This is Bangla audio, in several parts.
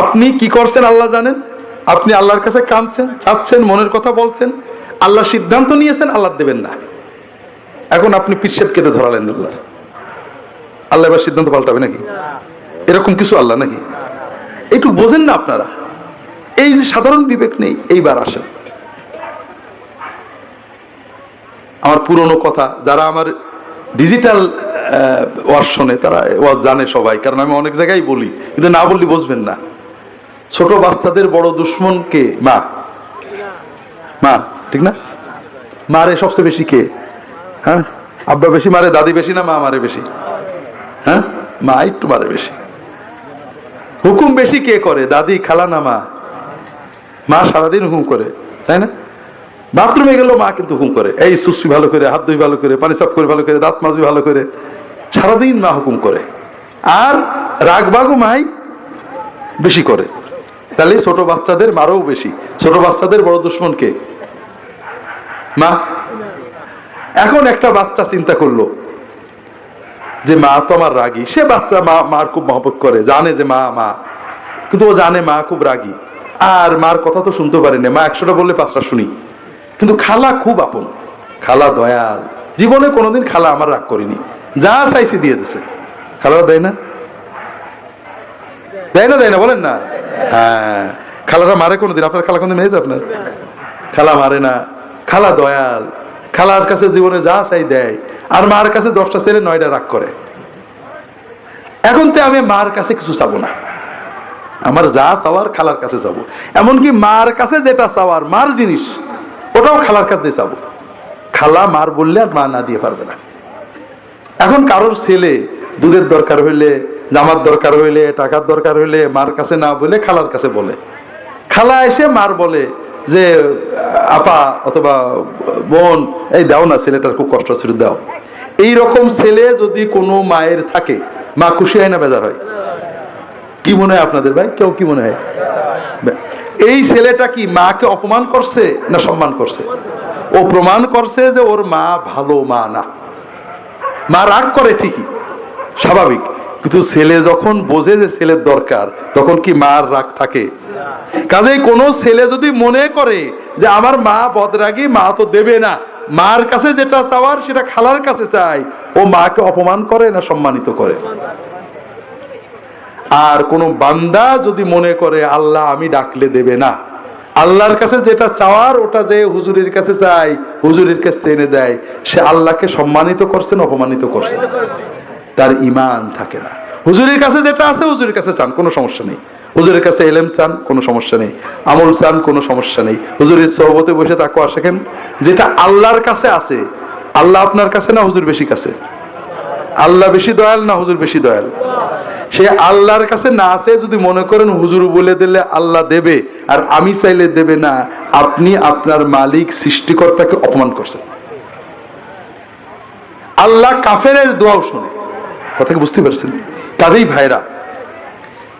আপনি কি করছেন আল্লাহ জানেন? আপনি আল্লাহর কাছে কাঁদছেন, চাচ্ছেন, মনের কথা বলছেন, আল্লাহ সিদ্ধান্ত নিয়েছেন, আল্লাহ দেবেন না। এখন আপনি পিসেব কেটে ধরালেন আল্লাহ। আল্লাহ এবার সিদ্ধান্ত পাল্টাবে নাকি? এরকম কিছু আল্লাহ নাকি? একটু বোঝেন না আপনারা। এই সাধারণ বিবেক নেই, এইবার আসেন। আমার পুরনো কথা, যারা আমার ডিজিটাল ওয়াজ শোনে, তারা ওয়াজ জানে সবাই, কারণ আমি অনেক জায়গায় বলি, কিন্তু না বললে বুঝবেন না। ছোট বাচ্চাদের বড় দুশ্মন কে? মা। মা, ঠিক না? মারে সবচেয়ে বেশি কে? হ্যাঁ? আব্বা বেশি মারে, দাদি বেশি না মা মারে বেশি? হ্যাঁ? মা একটু মারে বেশি। হুকুম বেশি কে করে? দাদি খালা না মা। মা সারাদিন হুকুম করে, তাই না? বাথরুমে গেলেও মা কিন্তু হুকুম করে। এই সুসি ভালো করে, হাত ধুই ভালো করে, পানি সাফ করে ভালো করে, দাঁত মাজবি ভালো করে, সারাদিন মা হুকুম করে। আর রাগ বাগু মাই বেশি করে। তাহলে ছোট বাচ্চাদের মারও বেশি। ছোট বাচ্চাদের বড় দুশ্মনকে মা? এখন একটা বাচ্চা চিন্তা করল যে মা তো আমার রাগী। সে বাচ্চা মা, মার খুব মহব্বত করে, জানে যে মা মা। কিন্তু ও জানে মা খুব রাগী। আর মার কথা তো শুনতে পারে না। মা একশোটা বললে পাঁচটা শুনি। কিন্তু খালা খুব আপন। খালা দয়াল। জীবনে কোনোদিন খালা আমার রাগ করিনি। যা চাইছি দিয়ে দিছে। খালা দেয় না? দেয় না দেয় না, বলেন না। হ্যাঁ খালারা মারে কোনোদিন, আপনার খালা কোনোদিন মেয়েছে আপনার? খালা মারে না। খালা দয়াল। খালার কাছে জীবনে যা চাই দেয়। আর মার কাছে দশটা ছেলে নয়টা রাগ করে। এখন তো আমি মার কাছে কিছু চাবো না। আমার যা চাওয়ার খালার কাছে যাব এমনকি মার কাছে যেটা চাওয়ার, মার জিনিস, ওটাও খালার কাছে চাবো। খালা মার বললে আর মা না দিয়ে পারবে না। এখন কারোর ছেলে দুধের দরকার হইলে জামার দরকার হইলে, টাকার দরকার হইলে, মার কাছে না বলে, খালার কাছে বলে। খালা এসে মার বলে যে, আপা অথবা বোন, এই দাও না ছেলেটার খুব কষ্ট ছিল, দাও। এই রকম ছেলে যদি কোনো মায়ের থাকে, মা খুশি হয় না বেজার হয়? কি মনে হয় আপনাদের ভাই? কেউ কি মনে হয়? এই ছেলেটা কি মাকে অপমান করছে না সম্মান করছে? ও প্রমাণ করছে যে ওর মা ভালো মা না। মা রাগ করে ঠিকই, স্বাভাবিক। কিন্তু ছেলে যখন বোঝে যে ছেলের দরকার, তখন কি মার রাগ থাকে? কাজেই কোনো ছেলে যদি মনে করে যে আমার মা বদরাগী, মা তো দেবে না, মার কাছে যেটা চাওয়ার সেটা খালার কাছে চাই ও মাকে অপমান করে না সম্মানিত করে? আর কোন বান্দা যদি মনে করে, আল্লাহ, আমি ডাকলে দেবে না। আল্লাহর কাছে যেটা চাওয়ার, ওটা যে হুজুরের কাছে চাই হুজুরের কাছে এনে দেয়, সে আল্লাহকে সম্মানিত করছেন অপমানিত করছেন তার ইমান থাকে না। হুজুরের কাছে যেটা আছে, হুজুরের কাছে চান, কোনো সমস্যা নেই। হুজুরের কাছে এলেম চান, কোনো সমস্যা নেই। আমল চান, কোনো সমস্যা নেই। হুজুরের সহবতে বসে তাকুয়া শেখেন, যেটা আল্লাহর কাছে আছে, আল্লাহ আপনার কাছে না হুজুর বেশি কাছে? আল্লাহ বেশি দয়াল না হুজুর বেশি দয়াল? সে আল্লাহর কাছে না আছে, যদি মনে করেন হুজুর বলে দিলে আল্লাহ দেবে, আর আমি চাইলে দেবে না, আপনি আপনার মালিক সৃষ্টিকর্তাকে অপমান করছেন। আল্লাহ কাফেরের দোয়াও শুনে। কথা কি বুঝতে পারছেন? কাজেই ভাইরা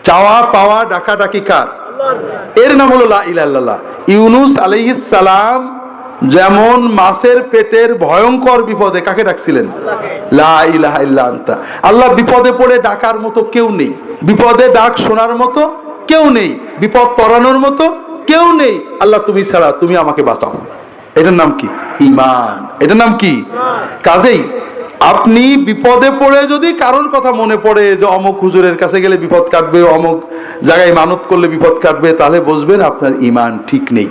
চাওয়া পাওয়া ডাকা ডাকি কার? এর নাম হলো লা ইলাহা ইউনুস সালাম যেমন মাছের পেটের ভয়ঙ্কর বিপদে কাকে ডাকছিলেন? আনতা। আল্লাহ বিপদে পড়ে ডাকার মতো কেউ নেই। বিপদে ডাক শোনার মতো কেউ নেই। বিপদ তরানোর মতো কেউ নেই। আল্লাহ তুমি ছাড়া তুমি আমাকে বাঁচাও। এটার নাম কি? ইমান এটার নাম কি? কাজেই আপনি বিপদে পড়ে যদি কারোর কথা মনে পড়ে যে অমুক হুজুরের কাছে গেলে বিপদ কাটবে, অমুক জায়গায় মানত করলে বিপদ কাটবে, তাহলে বুঝবেন আপনার ইমান ঠিক নেই।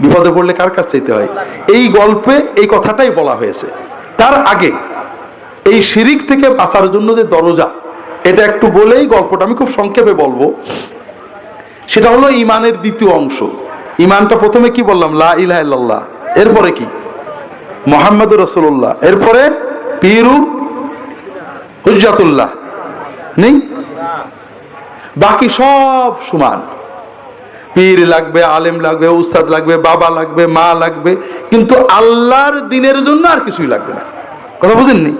বিপদে পড়লে কার কাছে চাইতে হয়? এই গল্পে এই কথাটাই বলা হয়েছে। তার আগে এই শিরিক থেকে বাঁচার জন্য যে দরজা, এটা একটু বলেই গল্পটা আমি খুব সংক্ষেপে বলব। সেটা হলো ইমানের দ্বিতীয় অংশ। ইমানটা প্রথমে কি বললাম? লা ইলাহা এরপরে কি? মোহাম্মদ রসুল্লাহ এরপরে পীরু হুজ্জাতুল্লাহ। নেই? বাকি সব সমান। পীর লাগবে, আলেম লাগবে, উস্তাদ লাগবে, বাবা লাগবে, মা লাগবে, কিন্তু আল্লাহর দিনের জন্য আর কিছুই লাগবে না। কথা বুঝেননি?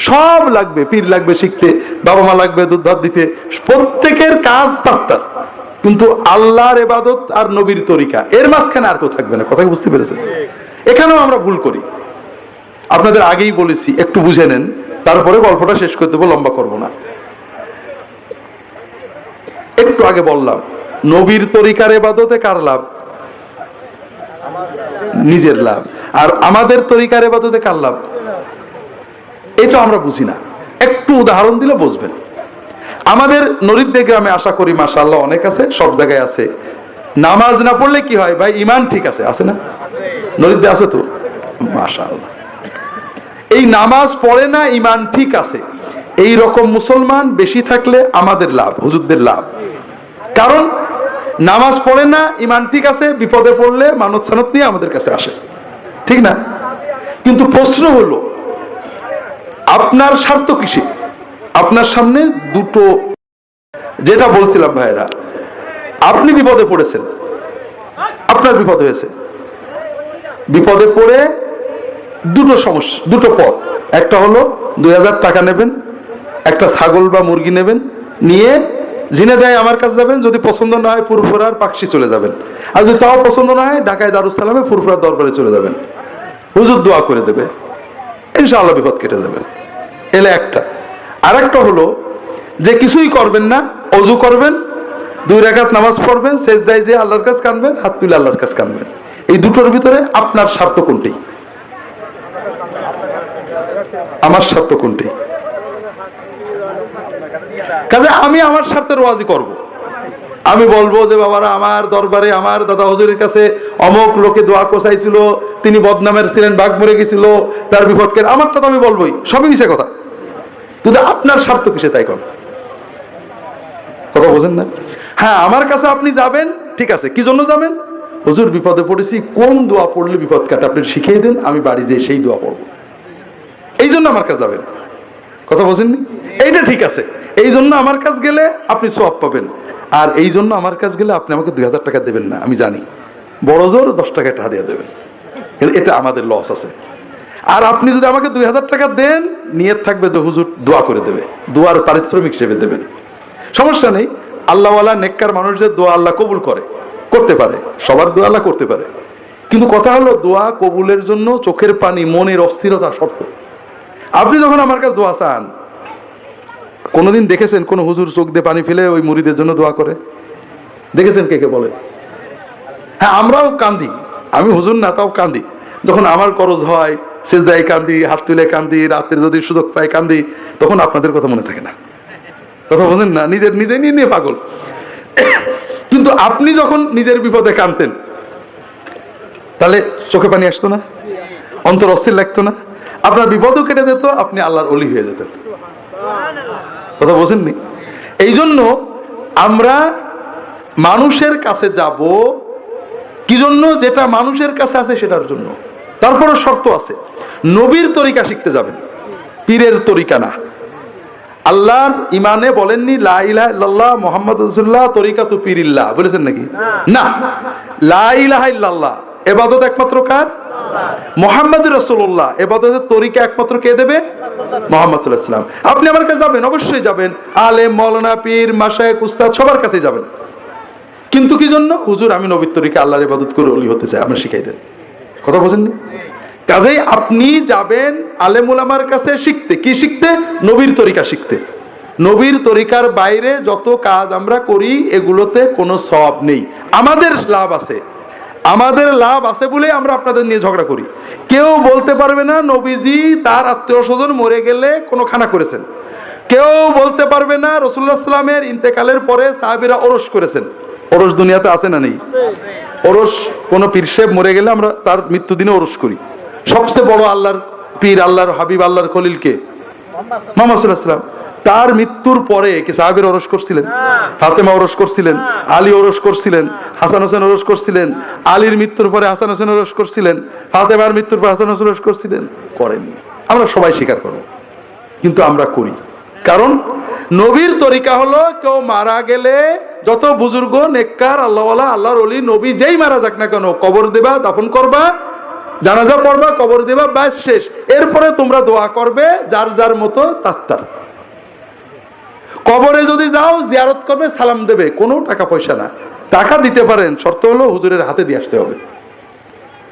সব লাগবে, পীর লাগবে শিখতে, বাবা মা লাগবে, দুধ দিতে, প্রত্যেকের কাজ তার তার। কিন্তু আল্লাহর এবাদত আর নবীর তরিকা, এর মাঝখানে আর কেউ থাকবে না কথা বুঝতে পেরেছেন? এখানেও আমরা ভুল করি। আপনাদের আগেই বলেছি, একটু বুঝে নেন, তারপরে গল্পটা শেষ করতে দেবো লম্বা করব না। একটু আগে বললাম, নবীর তরিকার এবাদতে কার লাভ? নিজের লাভ। আর আমাদের তরিকার এবাদতে কার লাভ? এটা আমরা বুঝি না। একটু উদাহরণ দিলে বুঝবেন। আমাদের নরিদ্দে গ্রামে আশা করি মাশাআল্লাহ অনেক আছে, সব জায়গায় আছে। নামাজ না পড়লে কি হয় ভাই? ইমান ঠিক আছে আছে না? নরিদ্দে আছে তো? মাশাআল্লাহ। এই নামাজ পড়ে না ইমান ঠিক আছে। এই রকম মুসলমান বেশি থাকলে আমাদের লাভ, হুজুরদের লাভ। কারণ নামাজ পড়ে না ইমান ঠিক আছে, বিপদে পড়লে মানত সানত নিয়ে আমাদের কাছে আসে। ঠিক না? কিন্তু প্রশ্ন হলো, আপনার স্বার্থ কিসে? আপনার সামনে দুটো, যেটা বলছিলাম ভাইরা আপনি বিপদে পড়েছেন। আপনার বিপদ হয়েছে। বিপদে পড়ে দুটো সমস্যা, দুটো পথ। একটা হলো, দুই হাজার টাকা নেবেন, একটা ছাগল বা মুরগি নেবেন, নিয়ে জিনে দেয় আমার কাছে যাবেন, যদি পছন্দ না হয় ফুরফুরার পাকশি চলে যাবেন। আর যদি তাও পছন্দ না হয় ঢাকায় দারুসালামে ফুরফুরার দরবারে চলে যাবেন। হুজুর দোয়া করে দেবে। ইনশাআল্লাহ বিপদ কেটে যাবেন এলে একটা। আর একটা হলো, যে কিছুই করবেন না, অজু করবেন, দুই রাকাত নামাজ পড়বেন শেষ দায় যে আল্লাহর কাছে কানবেন, হাত তুলে আল্লাহর কাছে কানবেন। এই দুটোর ভিতরে আপনার স্বার্থ কোনটি? আমার স্বার্থ কোনটি? কাজে আমি আমার স্বার্থের ওয়াজি করব। আমি বলব যে, বাবারা, আমার দরবারে আমার দাদা হজুরের কাছে অমক লোকে দোয়া কোসাইছিল, তিনি বদনামের ছিলেন, বাঘ মরে গেছিল, তার বিপদকে আমারটা তো আমি বলবোই, সবই মিশে কথা। কিন্তু আপনার স্বার্থ কিসে তাই কর কথা বোঝেন না? হ্যাঁ আমার কাছে আপনি যাবেন, ঠিক আছে, কি জন্য যাবেন? হুজুর বিপদে পড়েছি, কোন দোয়া পড়লে বিপদ কাটা? আপনি শিখিয়ে দেন, আমি বাড়ি যেয়ে সেই দোয়া পড়ব। এই জন্য আমার কাছে যাবেন কথা বোঝেননি এইটা ঠিক আছে। এই জন্য আমার কাছে গেলে আপনি সব পাবেন। আর এই জন্য আমার কাছে গেলে আপনি আমাকে দুই হাজার টাকা দেবেন না, আমি জানি। বড় জোর দশ টাকা টাকা দিয়ে দেবেন। এটা আমাদের লস আছে। আর আপনি যদি আমাকে দুই হাজার টাকা দেন, নিয়ত থাকবে যে হুজুর দোয়া করে দেবে। দোয়ার পারিশ্রমিক হিসেবে দেবেন। সমস্যা নেই। আল্লাহওয়ালা নেককার মানুষদের দোয়া আল্লাহ কবুল করে। করতে পারে। সবার দোয়া আল্লাহ করতে পারে। কিন্তু কথা হলো, দোয়া কবুলের জন্য চোখের পানি, মনের অস্থিরতা শর্ত আপনি যখন আমার কাছে দোয়া চান, কোনোদিন দেখেছেন কোন হুজুর চোখ দিয়ে পানি ফেলে ওই মুড়িদের জন্য দোয়া করে? দেখেছেন কে কে বলে? হ্যাঁ আমরাও কান্দি, আমি হুজুর না, তাও কান্দি। যখন আমার করজ হয়, সেজদায় কান্দি, হাত তুলে কান্দি, রাতের যদি সুযোগ পাই কান্দি, তখন আপনাদের কথা মনে থাকে না। কথা বলেন না, নিজের, নিজে নিয়ে নিয়ে পাগল। কিন্তু আপনি যখন নিজের বিপদে কানতেন তাহলে চোখে পানি আসতো না? অন্তর অস্থির লাগতো না? আপনার বিপদও কেটে যেত আপনি আল্লাহর অলি হয়ে যেতেন। কথা বোঝেননি? এই জন্য আমরা মানুষের কাছে যাব কি জন্য? যেটা মানুষের কাছে আছে সেটার জন্য। তারপরে শর্ত আছে নবীর তরিকা শিখতে যাবেন পীরের তরিকা না। আল্লাহর ইমানে বলেননি লা ইলাহা ইল্লাল্লাহ মুহাম্মদ তরিকা তো পীরিল্লাহ। বলেছেন নাকি? না। লা ইলাহা ইল্লাল্লাহ। এবাদত একমাত্র কার? মোহাম্মদ রসুল্লাহ এবাদতের তরিকা একমাত্র কে দেবে? মোহাম্মদ আপনি আমার কাছে যাবেন, অবশ্যই যাবেন। মৌলানা, পীর উস্তাদ, সবার কাছে যাবেন। কিন্তু কি জন্য? হুজুর, আমি নবীর তরিকা আল্লাহর ইবাদত করে অলি হতে চাই আমরা শিখাই দেন। কথা বোঝেননি কাজেই আপনি যাবেন আলেমুলামার কাছে শিখতে। কি শিখতে? নবীর তরিকা শিখতে। নবীর তরিকার বাইরে যত কাজ আমরা করি, এগুলোতে কোনো সব নেই। আমাদের লাভ আছে। আমাদের লাভ আছে বলে আমরা আপনাদের নিয়ে ঝগড়া করি। কেউ বলতে পারবে না, নবীজি তার আত্মীয় স্বজন মরে গেলে কোনো খানা করেছেন। কেউ বলতে পারবে না রসুল্লাহ সাল্লামের ইন্তেকালের পরে সাহাবিরা ওরস করেছেন। ওরস দুনিয়াতে আছে না নেই? ওরস কোনো পীরসেব মরে গেলে আমরা তার মৃত্যুদিনে ওরস করি। সবচেয়ে বড় আল্লাহর পীর, আল্লাহর হাবিব, আল্লাহর খলিলকে। মোহাম্মদ সাল্লাহ সাল্লাম তার মৃত্যুর পরে কি সাহাবের ওরস করছিলেন? ফাতেমা ওরস করছিলেন? আলী ওরস করছিলেন? হাসান হোসেন ওরস করছিলেন? আলীর মৃত্যুর পরে হাসান হোসেন ওরস করছিলেন? ফাতেমার মৃত্যুর পরে হাসান হোসেন ওরস করছিলেন? করেননি। আমরা সবাই স্বীকার করব। কিন্তু আমরা করি। কারণ নবীর তরিকা হলো কেউ মারা গেলে যত বুজুর্গ নেককার আল্লাহওয়ালা আল্লাহর অলি নবী যেই মারা যাক না কেন কবর দেবা দাফন করবা জানাজা পড়বা কবর দেবা ব্যাস শেষ। এরপরে তোমরা দোয়া করবে যার যার মতো তার তার। কবরে যদি যাও, জিয়ারত করবে, সালাম দেবে, কোনো টাকা পয়সা না। টাকা দিতে পারেন, শর্ত হলো হুজুরের হাতে দিয়ে আসতে হবে।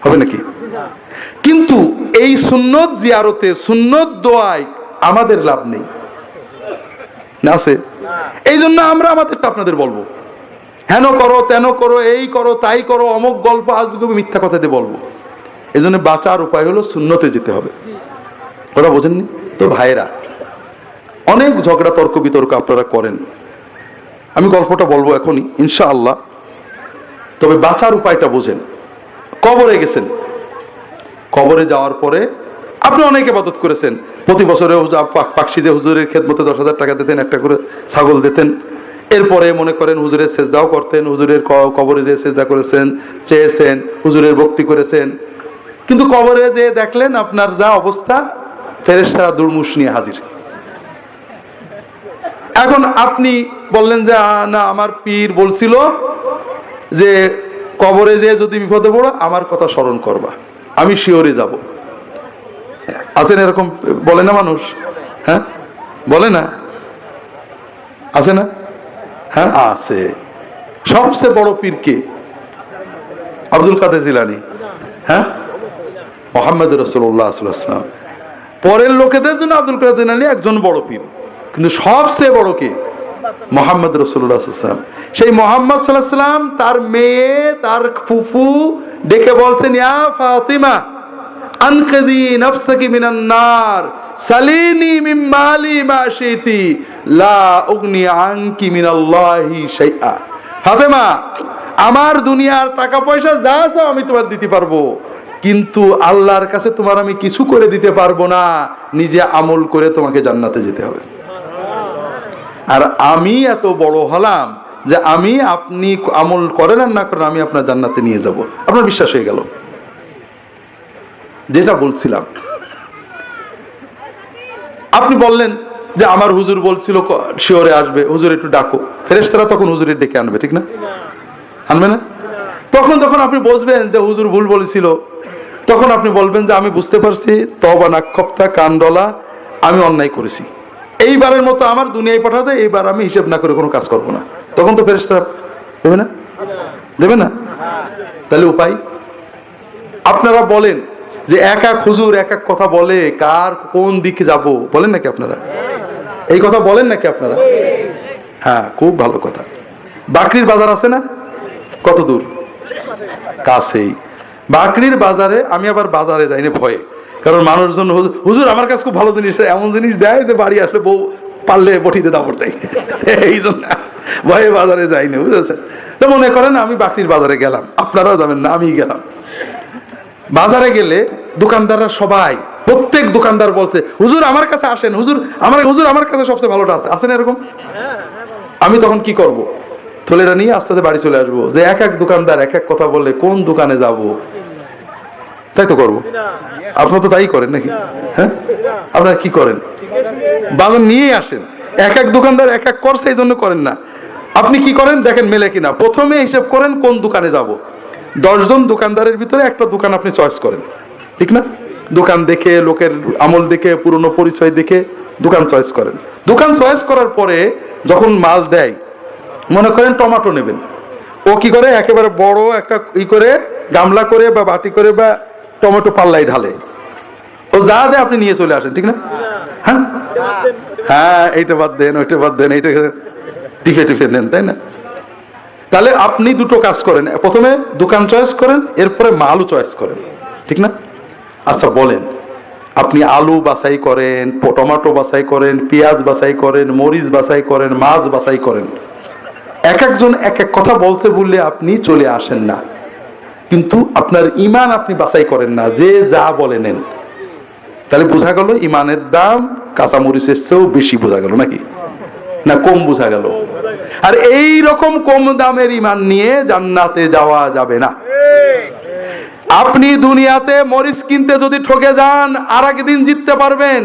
হবে নাকি? কিন্তু এই সুন্নত জিয়ারতে, সুন্নত দোয়ায় আমাদের লাভ নেই। আছে? এই জন্য আমরা আমাদেরটা আপনাদের বলব। হেন করো, তেন করো, এই করো, তাই করো, অমুক গল্প, আজগুবি মিথ্যা কথা দিয়ে বলব। এই জন্য বাঁচার উপায় হলো শূন্যতে যেতে হবে। ওরা বোঝেননি? তো ভাইরা অনেক ঝগড়া, তর্ক বিতর্ক আপনারা করেন। আমি গল্পটা বলব এখনই, ইনশাআল্লাহ। তবে বাঁচার উপায়টা বোঝেন। কবরে গেছেন। কবরে যাওয়ার পরে আপনি অনেক ইবাদত করেছেন। প্রতি বছরে পাকশিদে হুজুরের খেদমতে দশ হাজার টাকা দিতেন, একটা করে ছাগল দিতেন। এরপরে মনে করেন হুজুরের সেজদাও করতেন, হুজুরের কবরে যে সেজদা করেছেন, চেয়েছেন, হুজুরের ভক্তি করেছেন। কিন্তু কবরে যে দেখলেন আপনার যা অবস্থা, ফেরেশতারা দুর্মুষ নিয়ে হাজির। এখন আপনি বললেন যে না আমার পীর বলছিল যে কবরে যে যদি বিপদে পড়ো আমার কথা স্মরণ করবা। আমি শিওরে যাব। আছেন এরকম বলে না মানুষ? হ্যাঁ? বলে না? আছে না? হ্যাঁ? আছে। সবচেয়ে বড় পীর কে? আব্দুল কাদের জিলানি। হ্যাঁ? মোহাম্মদ রসুল্লাহ আসলাম পরের লোকেদের জন্য আব্দুল কাদের জিলানি একজন বড় পীর। কিন্তু সবচেয়ে বড় কে? মোহাম্মদ রসুল্লাহাম সেই মোহাম্মদ সাল্লাহ সাল্লাম তার মেয়ে, তার ফুফু ডেকে বলছেন ফাতিমা সালিনি লা মিনাল্লাহি আমার দুনিয়ার টাকা পয়সা যা চাও আমি তোমার দিতে পারব, কিন্তু আল্লাহর কাছে তোমার আমি কিছু করে দিতে পারব না। নিজে আমল করে তোমাকে জান্নাতে যেতে হবে। আর আমি এত বড় হলাম যে আমি আপনি আমল করেন আর না করেন, আমি আপনার জান্নাতে নিয়ে যাব। আপনার বিশ্বাস হয়ে গেল? যেটা বলছিলাম। আপনি বললেন যে আমার হুজুর বলছিল, শিওরে আসবে, হুজুর একটু ডাকো। ফেরেশতারা তখন হুজুরের ডেকে আনবে, ঠিক না? আনবে না? তখন যখন আপনি বসবেন যে হুজুর ভুল বলেছিল, তখন আপনি বলবেন যে আমি বুঝতে পারছি তবা নাক্ষপ্তা কান্ডলা, আমি অন্যায় করেছি। এইবারের মতো আমার দুনিয়ায় পাঠাতে, এইবার আমি হিসেব না করে কোনো কাজ করব না। তখন তো ফেরেশতারা দেবে না? দেবে না? তাহলে উপায়? আপনারা বলেন যে এক এক হুজুর এক এক কথা বলে, কার কোন দিকে যাব? বলেন নাকি আপনারা? এই কথা বলেন নাকি আপনারা? হ্যাঁ খুব ভালো কথা। বাকরির বাজার আছে না? কত দূর কাছেই। বাকরির বাজারে, আমি আবার বাজারে যাই না ভয়ে। কারণ মানুষজন হুজুর- হুজুর আমার কাছে খুব ভালো জিনিস, এমন জিনিস দেয় যে বাড়ি আসলে বউ পারলে বটিতে দাপড় দেয়। এই জন্য ভয়ে বাজারে যাইনি, বুঝেছেন? তো মনে করেন আমি বাকরির বাজারে গেলাম, আপনারাও যাবেন না আমি গেলাম। বাজারে গেলে দোকানদাররা সবাই, প্রত্যেক দোকানদার বলছে, হুজুর আমার কাছে আসেন, হুজুর আমার হুজুর আমার কাছে সবচেয়ে ভালোটা আছে। আছেন এরকম? আমি তখন কি করব? থলেটা নিয়ে আস্তে আস্তে বাড়ি চলে আসব, যে এক এক দোকানদার এক এক কথা বললে কোন দোকানে যাব? তাই তো করব। আপনার তো তাই করেন নাকি? হ্যাঁ? আপনারা কি করেন? বাজার নিয়ে আসেন। এক এক দোকানদার এক এক করছে, এই জন্য করেন না। আপনি কি করেন? দেখেন মেলে কিনা। প্রথমে হিসেব করেন কোন দোকানে যাব। দশজন দোকানদারের ভিতরে একটা দোকান আপনি চয়েস করেন। ঠিক না? দোকান দেখে, লোকের আমল দেখে, পুরনো পরিচয় দেখে দোকান চয়েস করেন। দোকান চয়েস করার পরে যখন মাল দেয়, মনে করেন টমাটো নেবেন। ও কি করে? একেবারে বড় একটা ই করে, গামলা করে বা বাটি করে বা টমেটো পাল্লাই ঢালে। ও যা দেয় আপনি নিয়ে চলে আসেন, ঠিক না? হ্যাঁ? হ্যাঁ এইটা বাদ দেন, ওইটা বাদ দেন, এইটা টিফে টিফে নেন, তাই না? তাহলে আপনি দুটো কাজ করেন। প্রথমে দোকান চয়েস করেন, এরপরে মালও চয়েস করেন, ঠিক না? আচ্ছা বলেন, আপনি আলু বাছাই করেন, টমেটো বাছাই করেন, পেঁয়াজ বাছাই করেন, মরিচ বাছাই করেন, মাছ বাছাই করেন। এক একজন এক এক কথা বলতে বললে আপনি চলে আসেন না। কিন্তু আপনার ইমান আপনি বাছাই করেন না, যে যা বলে নেন। তাহলে বোঝা গেল ইমানের দাম কাঁচামরিচের চেয়েও বেশি বোঝা গেল নাকি? না, কম বোঝা গেল। আর এই রকম কম দামের ইমান নিয়ে জান্নাতে যাওয়া যাবে না। আপনি দুনিয়াতে মরিচ কিনতে যদি ঠকে যান আর একদিন জিততে পারবেন।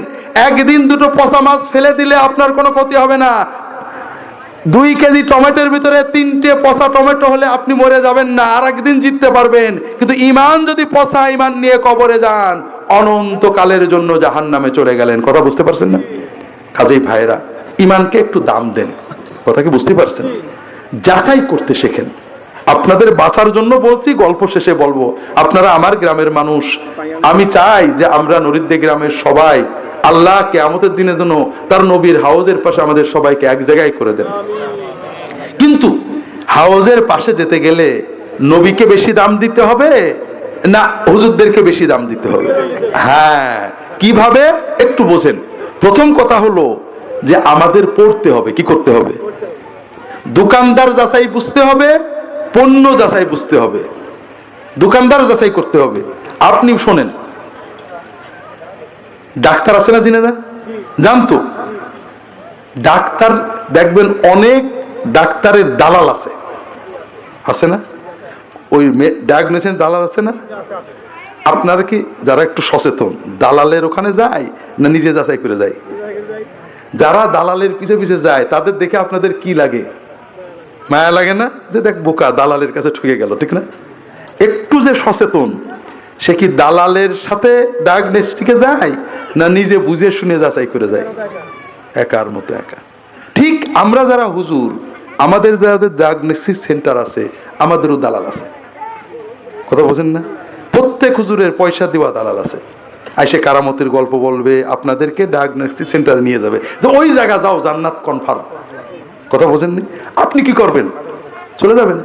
একদিন দুটো পচা মাছ ফেলে দিলে আপনার কোনো ক্ষতি হবে না। দুই কেজি টমেটোর ভিতরে তিনটে পচা টমেটো হলে আপনি মরে যাবেন না, আর একদিন জিততে পারবেন। কিন্তু ইমান যদি পচা ইমান নিয়ে কবরে যান, অনন্তকালের জন্য জাহান নামে চলে গেলেন। কথা বুঝতে পারছেন না? কাজেই ভাইরা ইমানকে একটু দাম দেন। কথা কি বুঝতে পারছেন? যাচাই করতে শেখেন। আপনাদের বাঁচার জন্য বলছি, গল্প শেষে বলব। আপনারা আমার গ্রামের মানুষ। আমি চাই যে আমরা নরিদ্দে গ্রামের সবাই আল্লাহ কেয়ামতের দিনে জন্য তার নবীর হাউজের পাশে আমাদের সবাইকে এক জায়গায় করে দেন। কিন্তু হাউজের পাশে যেতে গেলে নবীকে বেশি দাম দিতে হবে না হুজুরদেরকে বেশি দাম দিতে হবে? হ্যাঁ কীভাবে? একটু বোঝেন। প্রথম কথা হলো যে আমাদের পড়তে হবে, কি করতে হবে? দোকানদার যাচাই বুঝতে হবে, পণ্য যাচাই বুঝতে হবে। দোকানদার যাচাই করতে হবে। আপনি শোনেন ডাক্তার আছে না জিনেদা? জানতো? ডাক্তার, দেখবেন অনেক ডাক্তারের দালাল আছে। আছে না? ওই ডায়াগনোসিস দালাল আছে না? আপনারা কি যারা একটু সচেতন, দালালের ওখানে যায় না নিজে যাচাই করে যায়? যারা দালালের পিছে পিছে যায়, তাদের দেখে আপনাদের কি লাগে? মায়া লাগে না? যে দেখ বোকা, দালালের কাছে ঠুকে গেল, ঠিক না? একটু যে সচেতন সে কি দালালের সাথে ডায়াগনস্টিকে যায়, না নিজে বুঝে শুনে যাচাই করে যায়? একার মতো একা। ঠিক আমরা যারা হুজুর, আমাদের যাদের ডায়াগনোসিস সেন্টার আছে, আমাদেরও দালাল আছে। কথা বোঝেন না? প্রত্যেক হুজুরের পয়সা দেওয়া দালাল আছে। আইসে কারামতের গল্প বলবে, আপনাদেরকে ডায়াগনোসিস সেন্টারে নিয়ে যাবে। যে ওই জায়গা যাও, জান্নাত কনফার্ম কথা বোঝেননি আপনি কি করবেন? চলে যাবেন।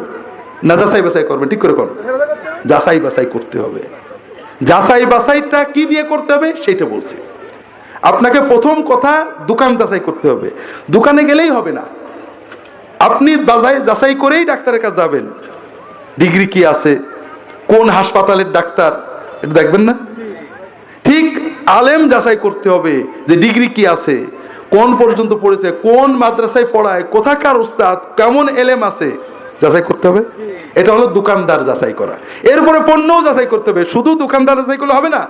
না যাচাই বাছাই করবেন, ঠিক করে করুন যাচাই বাছাই করতে হবে। যাচাই বাছাইটা কি দিয়ে করতে হবে সেটা বলছি। আপনাকে প্রথম কথা দোকান যাচাই করতে হবে। দোকানে গেলেই হবে না। আপনি যাচাই করেই ডাক্তারের কাছে যাবেন। ডিগ্রি কি আছে? কোন হাসপাতালের ডাক্তার? এটা দেখবেন না? ঠিক আলেম যাচাই করতে হবে যে ডিগ্রি কি আছে, কোন পর্যন্ত পড়েছে, কোন মাদ্রাসায় পড়ায়, কোথাকার উস্তাদ কেমন এলেম আছে, যাচাই করতে হবে। এটা হলো দোকানদার যাচাই করা। এরপরে পণ্যও যাচাই করতে হবে, শুধু দোকানদার যাচাই করলে হবে না।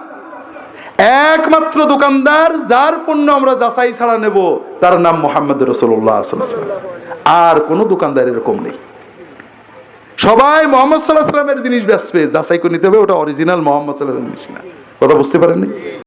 একমাত্র দোকানদার যার পণ্য আমরা যাচাই ছাড়া নেব, তার নাম মোহাম্মদ রসুল্লাহ আর কোনো দোকানদার এরকম নেই। সবাই মোহাম্মদ সাল্লাহ সাল্লামের জিনিস বেচবে, যাচাই করে নিতে হবে, ওটা অরিজিনাল মোহাম্মদ সাল্লাহ জিনিস না। কথা বুঝতে পারেননি?